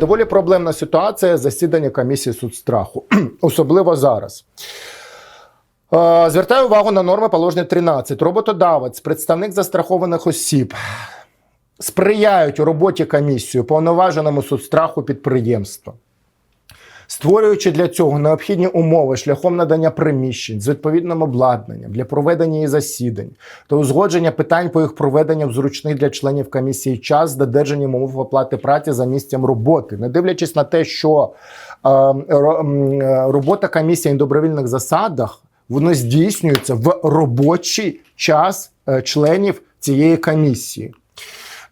Доволі проблемна ситуація засідання комісії судстраху, особливо зараз. Е, Звертаю увагу на норми положення 13. Роботодавець, представник застрахованих осіб сприяють роботі комісію повноваженому судстраху підприємства. Створюючи для цього необхідні умови шляхом надання приміщень з відповідним обладнанням для проведення її засідань та узгодження питань по їх проведенню в зручний для членів комісії час з додержанням умов оплати праці за місцем роботи, не дивлячись на те, що е, е, робота комісії на добровільних засадах воно здійснюється в робочий час е, членів цієї комісії.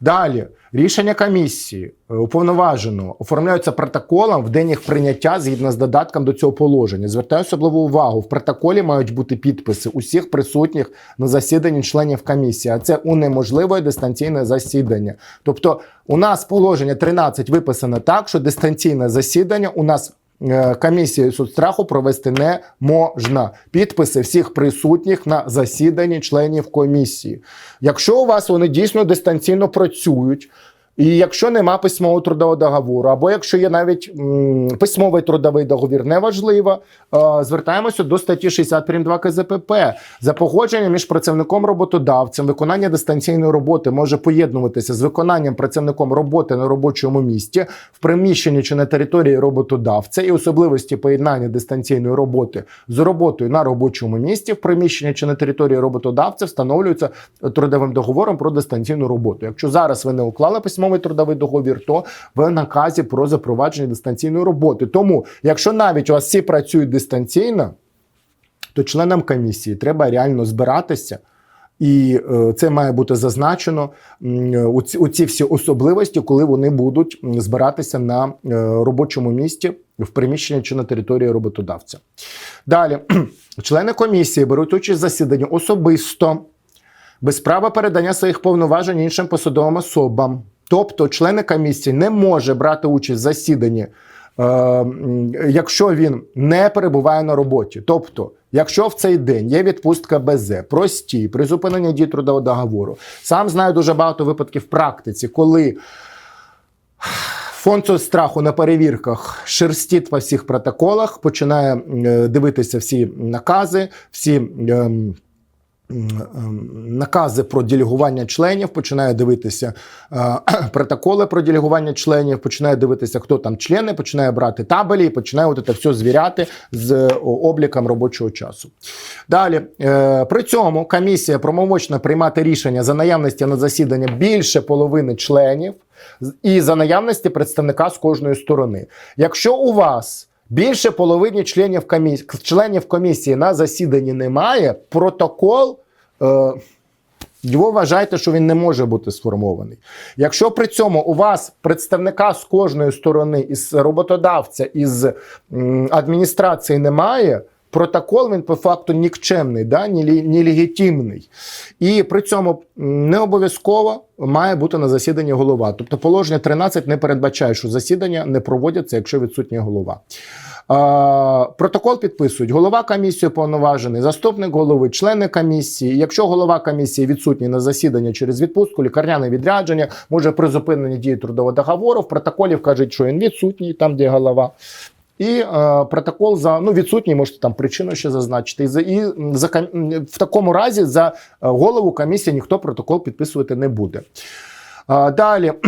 Далі рішення комісії е, уповноваженого оформляються протоколом в день їх прийняття згідно з додатком до цього положення. Звертаю особливу увагу. В протоколі мають бути підписи усіх присутніх на засіданні членів комісії, а це унеможливе дистанційне засідання. Тобто, у нас положення 13 виписано так, що дистанційне засідання у нас. Е, Комісією соцстраху провести не можна підписи всіх присутніх на засіданні членів комісії. Якщо у вас вони дійсно дистанційно працюють, і якщо нема письмового трудового договору, або якщо є навіть м, письмовий трудовий договір, неважливо, е, звертаємося до статті 60 прим. 2 КЗПП. За погодженням між працівником роботодавцем виконання дистанційної роботи може поєднуватися з виконанням працівником роботи на робочому місці в приміщенні чи на території роботодавця і особливості поєднання дистанційної роботи з роботою на робочому місці в приміщенні чи на території роботодавця встановлюються трудовим договором про дистанційну роботу. Якщо зараз ви не уклали письмовий трудовий договір, то в наказі про запровадження дистанційної роботи. Тому, якщо навіть у вас всі працюють дистанційно, то членам комісії треба реально збиратися. І е, це має бути зазначено у ці, у ці всі особливості, коли вони будуть збиратися на е, робочому місці в приміщенні чи на території роботодавця. Далі, члени комісії беруть участь в засіданні особисто, без права передання своїх повноважень іншим посадовим особам. Тобто, члени комісії не може брати участь в засіданні, е, якщо він не перебуває на роботі. Тобто, якщо в цей день є відпустка БЗ, простій, призупинення дії трудового договору, сам знаю дуже багато випадків в практиці, коли Фонд страху на перевірках шерстить по всіх протоколах, починає е, дивитися всі накази, всі. ем, Накази про делегування членів починає дивитися е, протоколи про делегування членів, починає дивитися, хто там члени, починає брати табелі і починає от це все звіряти з е, обліком робочого часу. Далі, е, при цьому комісія промовочно приймати рішення за наявності на засідання більше половини членів і за наявності представника з кожної сторони. Якщо у вас більше половини членів комісії, членів комісії на засіданні немає, протокол. Е, його вважайте, що він не може бути сформований. Якщо при цьому у вас представника з кожної сторони, із роботодавця, із адміністрації немає, протокол він по факту нікчемний, да? нелегітимний. І при цьому не обов'язково має бути на засіданні голова. Тобто положення 13 не передбачає, що засідання не проводяться, якщо відсутній голова. Протокол підписують голова комісії повноважений, заступник голови, члени комісії. Якщо голова комісії відсутній на засідання через відпустку, лікарняне відрядження, може призупинення дії трудового договору. В протоколі вкажуть, що він відсутній, там де голова. І е, протокол за ну відсутній, можете там причину ще зазначити. І, за, і за в такому разі за е, голову комісії ніхто протокол підписувати не буде. Е, далі.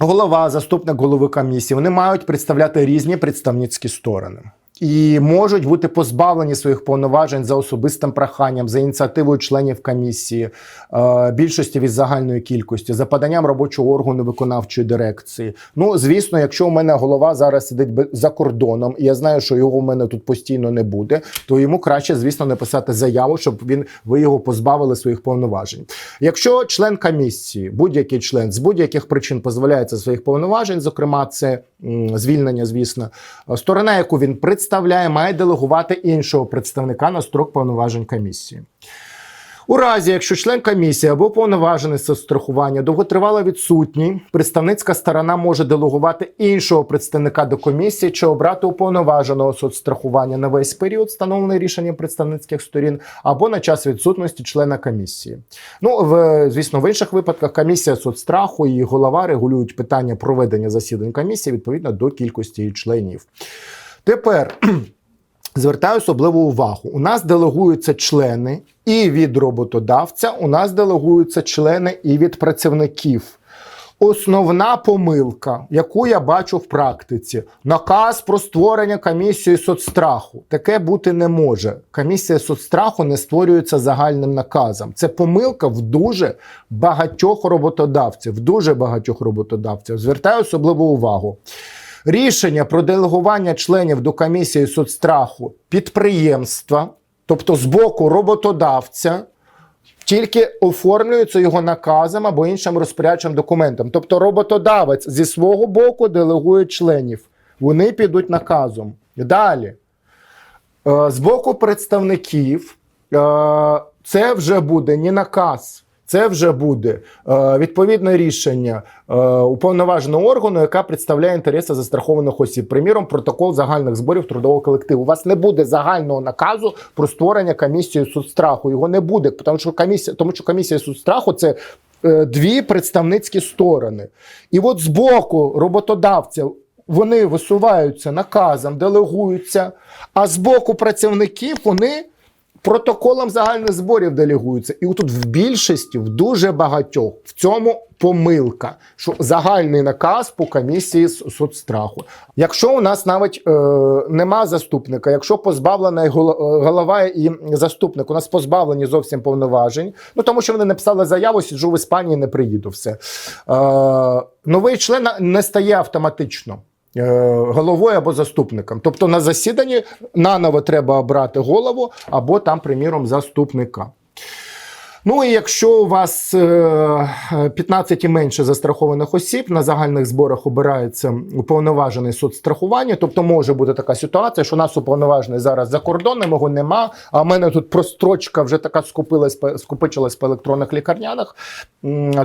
Голова, заступник голови комісії, вони мають представляти різні представницькі сторони. І можуть бути позбавлені своїх повноважень за особистим проханням, за ініціативою членів комісії, е, більшості від загальної кількості, за поданням робочого органу виконавчої дирекції. Ну, звісно, якщо у мене голова зараз сидить за кордоном, і я знаю, що його у мене тут постійно не буде, то йому краще, звісно, написати заяву, щоб він ви його позбавили своїх повноважень. Якщо член комісії, будь-який член з будь-яких причин позбавляється своїх повноважень, зокрема, це звільнення, звісно, сторона, яку він представляє, має делегувати іншого представника на строк повноважень комісії. У разі, якщо член комісії або повноважений з страхування довготривало відсутній, представницька сторона може делегувати іншого представника до комісії чи обрати уповноваженого соцстрахування на весь період, встановлений рішенням представницьких сторін, або на час відсутності члена комісії. Ну, в, звісно, в інших випадках комісія соцстраху і голова регулюють питання проведення засідань комісії відповідно до кількості її членів. Тепер звертаю особливу увагу. У нас делегуються члени і від роботодавця, у нас делегуються члени і від працівників. Основна помилка, яку я бачу в практиці, наказ про створення комісії соцстраху. Таке бути не може. Комісія соцстраху не створюється загальним наказом. Це помилка в дуже багатьох роботодавців. В дуже багатьох роботодавців. Звертаю особливу увагу. Рішення про делегування членів до комісії соцстраху підприємства, тобто з боку роботодавця, тільки оформлюється його наказом або іншим розпорядчим документом. Тобто роботодавець зі свого боку делегує членів. Вони підуть наказом. Далі. Е, З боку представників е, це вже буде не наказ. Це вже буде е, відповідне рішення е, уповноваженого органу, яка представляє інтереси застрахованих осіб. Приміром, протокол загальних зборів трудового колективу. У вас не буде загального наказу про створення комісії соцстраху. Його не буде, тому що комісія, тому що комісія соцстраху це е, дві представницькі сторони. І от з боку роботодавця вони висуваються наказом, делегуються, а з боку працівників вони протоколом загальних зборів делегуються. І тут в більшості, в дуже багатьох, в цьому помилка, що загальний наказ по комісії з соцстраху. Якщо у нас навіть е, нема заступника, якщо позбавлена е, голова і заступник, у нас позбавлені зовсім повноважень, ну тому що вони написали заяву, сиджу в Іспанії, не приїду. Все. Е, новий член не стає автоматично головою або заступником. Тобто на засіданні наново треба обрати голову або там, приміром, заступника. Ну і якщо у вас е, 15 і менше застрахованих осіб на загальних зборах обирається уповноважений соцстрахування, тобто може бути така ситуація, що у нас уповноважений зараз за кордоном, його нема. А в мене тут прострочка вже така скупилась скупичилась по електронних лікарнянах,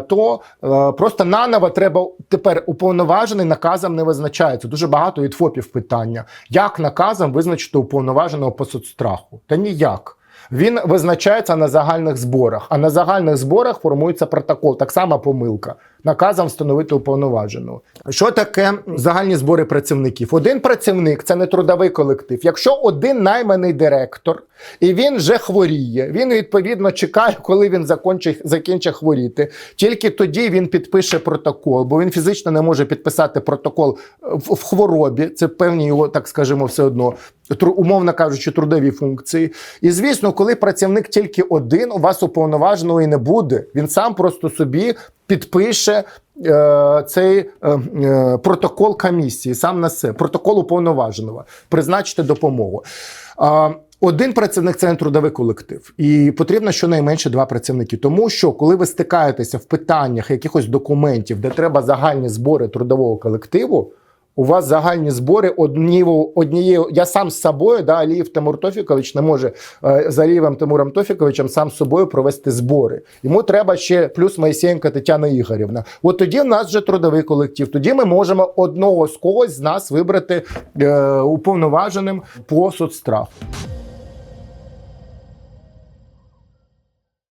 то е, просто наново треба тепер уповноважений наказом не визначається. Дуже багато від ФОПів питання. Як наказом визначити уповноваженого по соцстраху? Та ніяк. Він визначається на загальних зборах, а на загальних зборах формується протокол. Так само помилка. Наказом встановити уповноваженого. Що таке загальні збори працівників? Один працівник це не трудовий колектив. Якщо один найманий директор і він вже хворіє, він відповідно чекає, коли він закінчить, закінчить хворіти. Тільки тоді він підпише протокол, бо він фізично не може підписати протокол в, в хворобі. Це певні його, так скажімо, все одно умовно кажучи, трудові функції. І звісно, коли працівник тільки один, у вас уповноваженого і не буде. Він сам просто собі підпише е, цей е, е, протокол комісії, сам на себе, протокол уповноваженого, призначити допомогу. А, один працівник це не трудовий колектив, і потрібно щонайменше два працівники. Тому що коли ви стикаєтеся в питаннях якихось документів, де треба загальні збори трудового колективу, у вас загальні збори одні, однією. Я сам з собою, да, Аліїв Тимур Тофікович не може е, з Алієвим Тимуром Тофіковичем сам з собою провести збори. Йому треба ще плюс Моїсеєнка Тетяна Ігорівна. От тоді в нас вже трудовий колектив. Тоді ми можемо одного з когось з нас вибрати е, уповноваженим по соцстраху.